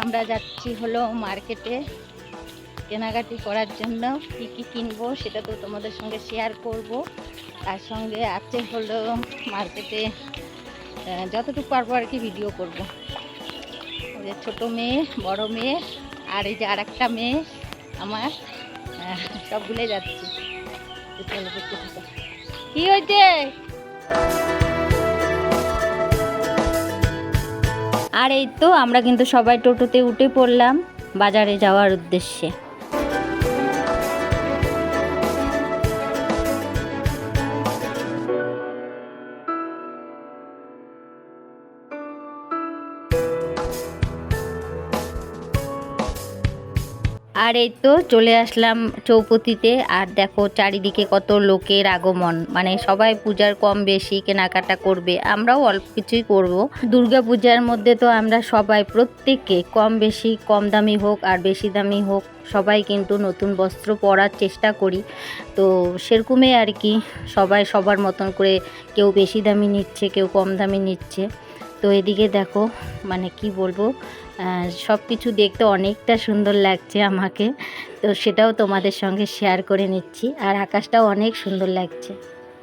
আমরা যাচ্ছি হলো মার্কেটে কেনাকাটি করার জন্য। কী কী কিনবো সেটা তো তোমাদের সঙ্গে শেয়ার করব। তার সঙ্গে আছে হলো মার্কেটে যতটুকু পারব আর কি ভিডিও করব। যে ছোটো মেয়ে, বড় মেয়ে, আর এই যে আর একটা মেয়ে আমার সবগুলোই যাচ্ছি। কি হয়েছে? আর এই তো আমরা কিন্তু সবাই টোটোতে উঠে পড়লাম বাজারে যাওয়ার উদ্দেশ্যে। আর এই তো চলে আসলাম চৌপতিতে। আর দেখো চারিদিকে কত লোকের আগমন। মানে সবাই পূজার কম বেশি, কেনাকাটা করবে। আমরাও অল্প কিছুই করব। দুর্গা পূজার মধ্যে তো আমরা সবাই প্রত্যেকে কম বেশি, কম দামি হোক আর বেশি দামি হোক, সবাই কিন্তু নতুন বস্ত্র পরার চেষ্টা করি। তো সেরকমই আর কি, সবাই সবার মতন করে কেউ বেশি দামি নিচ্ছে, কেউ কম দামি নিচ্ছে। তো এদিকে দেখো মানে কি বলব সব কিছু দেখতে অনেকটা সুন্দর লাগছে আমাকে। তো সেটাও তোমাদের সঙ্গে শেয়ার করে নিচ্ছি। আর আকাশটাও অনেক সুন্দর লাগছে।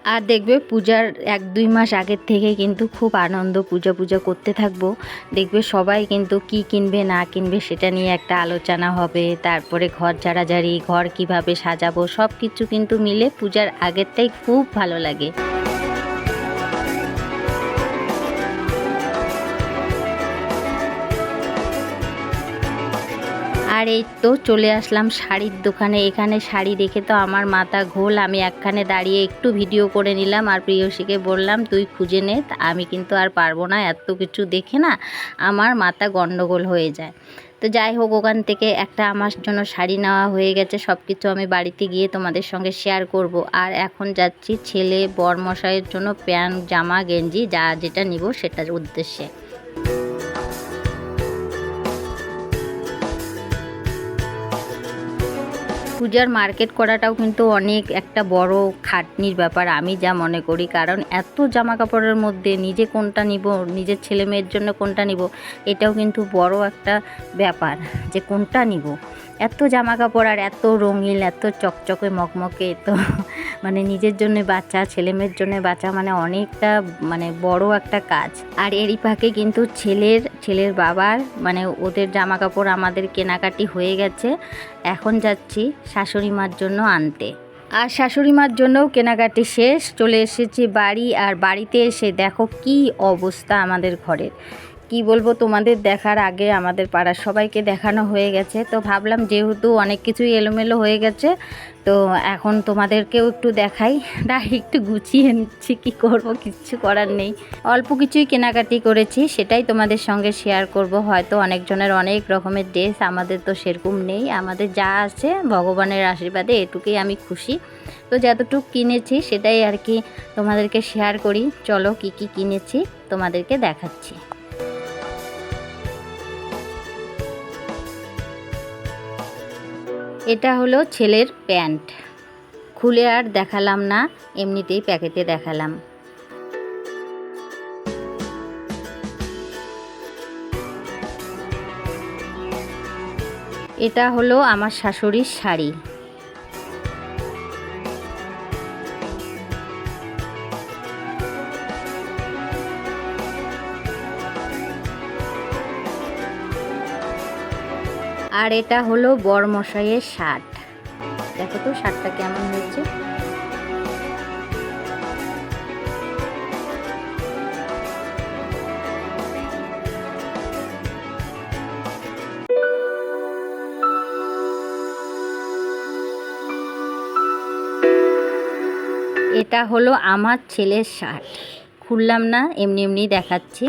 আর দেখবে পূজার এক দুই মাস আগের থেকে কিন্তু খুব আনন্দ পূজা পূজা করতে থাকব। দেখবে সবাই কিন্তু কি কিনবে, না কিনবে সেটা নিয়ে একটা আলোচনা হবে। তারপরে ঘর ঝাড়াঝাড়ি, ঘর কীভাবে সাজাবো সব কিছু কিন্তু মিলে পূজার আগেরটাই খুব ভালো লাগে। আর এই তো চলে আসলাম শাড়ির দোকানে। এখানে শাড়ি দেখে তো আমার মাথা ঘোল। আমি একখানে দাঁড়িয়ে একটু ভিডিও করে নিলাম আর প্রিয়সীকে বললাম, তুই খুঁজে নে আমি কিন্তু আর পারব না, এত কিছু দেখে না আমার মাথা গন্ডগোল হয়ে যায়। তো যাই হোক, ওখান থেকে একটা আমার জন্য শাড়ি নেওয়া হয়ে গেছে। সব কিছু আমি বাড়িতে গিয়ে তোমাদের সঙ্গে শেয়ার করব। আর এখন যাচ্ছি ছেলে বর মশাইয়ের জন্য প্যান্ট, জামা, গেঞ্জি, যা যেটা নিব সেটার উদ্দেশ্যে। পূজার মার্কেট করাটাও কিন্তু অনেক একটা বড় খাটনির ব্যাপার, আমি যা মনে করি। কারণ এত জামা কাপড়ের মধ্যে নিজে কোনটা নিব, নিজের ছেলে মেয়ের জন্য কোনটা নিব, এটাও কিন্তু বড় একটা ব্যাপার যে কোনটা নিব। এত জামা কাপড় আর এত রঙিন, এত চকচকে, মকমকে, তো মানে নিজের জন্য বাচ্চা ছেলে মেয়ের জন্য বাচ্চা মানে অনেকটা মানে বড় একটা কাজ। আর এরই ফাঁকে কিন্তু ছেলের ছেলের বাবার মানে ওদের জামা কাপড় আমাদের কেনাকাটি হয়ে গেছে। এখন যাচ্ছি শাশুড়ি মার জন্য আনতে। আর শাশুড়ি মার জন্যও কেনাকাটি শেষ। চলে এসেছি বাড়ি আর বাড়িতে এসে দেখো কি অবস্থা আমাদের ঘরের। কি বলব, তোমাদের দেখার আগে আমাদের পাড়ার সবাইকে দেখানো হয়ে গেছে। তো ভাবলাম যেহেতু অনেক কিছুই এলোমেলো হয়ে গেছে, তো এখন তোমাদেরকেও একটু দেখাই। তাই একটু গুছিয়ে নিচ্ছি, কি করব, কিচ্ছু করার নেই। অল্প কিছুই কেনাকাটি করেছি, সেটাই তোমাদের সঙ্গে শেয়ার করব। হয়তো অনেকজনের অনেক রকমের ড্রেস আমাদের তো সেরকম নেই। আমাদের যা আছে, ভগবানের আশীর্বাদে এটুকুই আমি খুশি। তো যতটুকু কিনেছি, সেটাই আর কি তোমাদেরকে শেয়ার করি। চলো কি কি কিনেছি, তোমাদেরকে দেখাচ্ছি। এটা হলো ছেলের প্যান্ট। খুলে আর দেখালাম না, এমনিতেই প্যাকেটে দেখালাম। এটা হলো আমার শাশুড়ির শাড়ি। আর এটা হলো বরমশাইয়ের শার্ট। দেখো তো শার্টটা কেমন হয়েছে। এটা হলো আমার ছেলের শার্ট। খুললাম না, এমনি এমনি দেখাচ্ছি।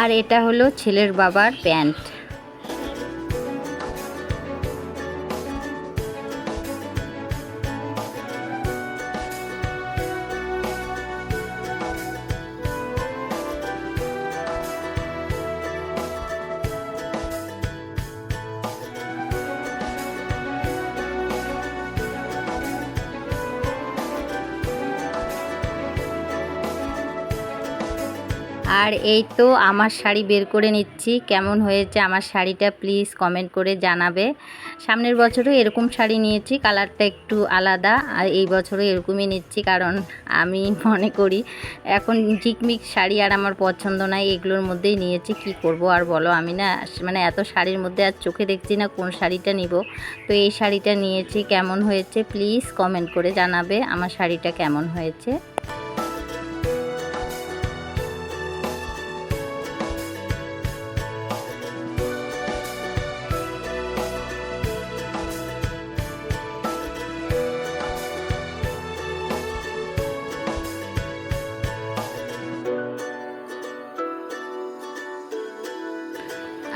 আর এটা হলো ছেলের বাবার প্যান্ট। আর এই তো আমার শাড়ি বের করে নিচ্ছি। কেমন হয়েছে আমার শাড়িটা প্লিজ কমেন্ট করে জানাবে। সামনের বছরও এরকম শাড়ি নিয়েছি, কালারটা একটু আলাদা। আর এই বছরও এরকমই নিচ্ছি কারণ আমি মনে করি এখন ঝিকমিক শাড়ি আর আমার পছন্দ নয় এগুলোর মধ্যেই নিয়েছি। কি করব আর বলো, আমি না মানে এত শাড়ির মধ্যে আর চোখে দেখছি না কোন শাড়িটা নিব। তো এই শাড়িটা নিয়েছি, কেমন হয়েছে প্লিজ কমেন্ট করে জানাবে। আমার শাড়িটা কেমন হয়েছে?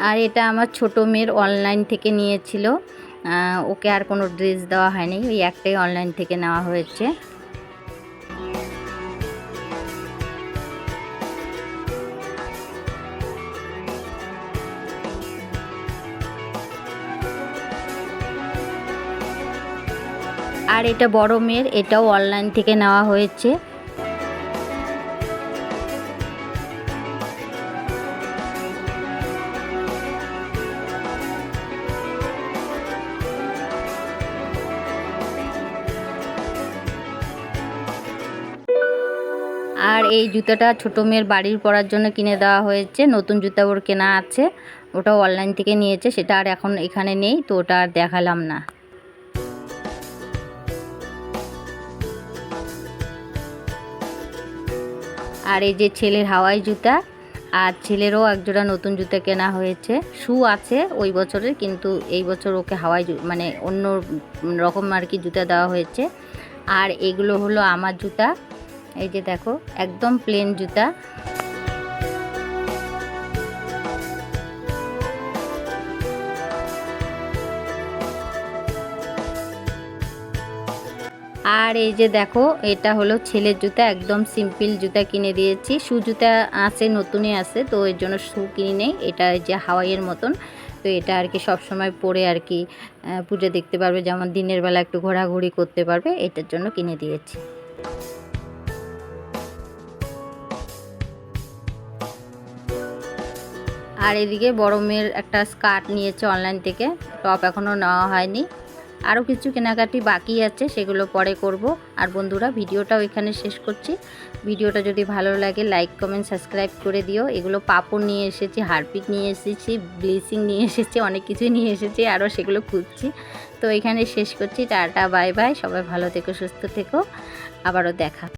আর এটা আমার ছোটো মেয়ের অনলাইন থেকে নিয়েছিল। ওকে আর কোনো ড্রেস দেওয়া হয়নি, ওই একটাই অনলাইন থেকে নেওয়া হয়েছে। আর এটা বড় মেয়ের, এটাও অনলাইন থেকে নেওয়া হয়েছে। আর এই জুতাটা ছোটো মেয়ের বাড়ির পরার জন্য কিনে দেওয়া হয়েছে। নতুন জুতা ওর কেনা আছে। ওটা অনলাইন থেকে নিয়েছে। সেটা আর এখন এখানে নেই, তো ওটা আর দেখালাম না। আর এই যে ছেলের হাওয়াই জুতা, আর ছেলেরও একজোড়া নতুন জুতা কেনা হয়েছে। শু আছে ওই বছরের, কিন্তু এই বছর ওকে হাওয়াই মানে অন্য রকম আর কি জুতা দেওয়া হয়েছে। আর এগুলো হলো আমার জুতা। এই যে দেখো, একদম প্লেন জুতা। আর এই যে দেখো, এটা হলো ছেলের জুতা, একদম সিম্পল জুতা কিনে দিয়েছি। শু জুতা আছে, নতুনই আছে, তো এর জন্য শু কিনি নেই। এটা যে হাওয়াইয়ের মতন, তো এটা আর কি সবসময় পরে আর কি পুজো দেখতে পারবে, যেমন দিনের বেলা একটু ঘোরাঘুরি করতে পারবে, এটার জন্য কিনে দিয়েছি। আর এদিকে বড় মেয়ের একটা স্কার্ট নিয়েছে অনলাইন থেকে। টপ এখনও নেওয়া হয়নি। আরও কিছু কেনাকাটি বাকি আছে, সেগুলো পরে করব। আর বন্ধুরা, ভিডিওটাও এখানে শেষ করছি। ভিডিওটা যদি ভালো লাগে লাইক কমেন্ট সাবস্ক্রাইব করে দিও। এগুলো পাপড় নিয়ে এসেছি, হারপিক নিয়ে এসেছি, ব্লিচিং নিয়ে এসেছি, অনেক কিছুই নিয়ে এসেছি আরও সেগুলো খুঁজছি। তো এখানে শেষ করছি, টাটা বাই বাই সবাই ভালো থেকো, সুস্থ থেকো। আবারও দেখা।